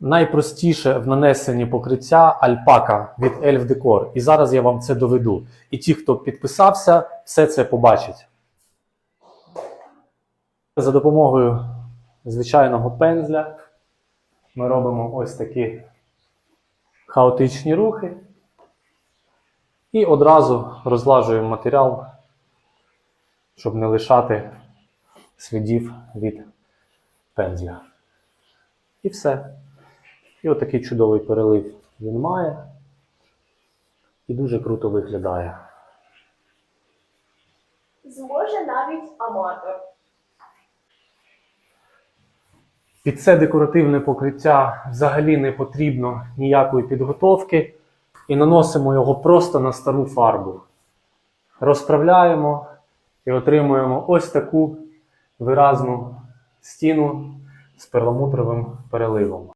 Найпростіше в нанесенні покриття альпака від Elf Decor. І зараз я вам це доведу. І ті, хто підписався, все це побачать. За допомогою звичайного пензля ми робимо ось такі хаотичні рухи. І одразу розлажуємо матеріал, щоб не лишати слідів від пензля. І все. І отакий чудовий перелив він має. І дуже круто виглядає. Зможе навіть аматор. Під це декоративне покриття взагалі не потрібно ніякої підготовки. І наносимо його просто на стару фарбу. Розправляємо і отримуємо ось таку виразну стіну з перламутровим переливом.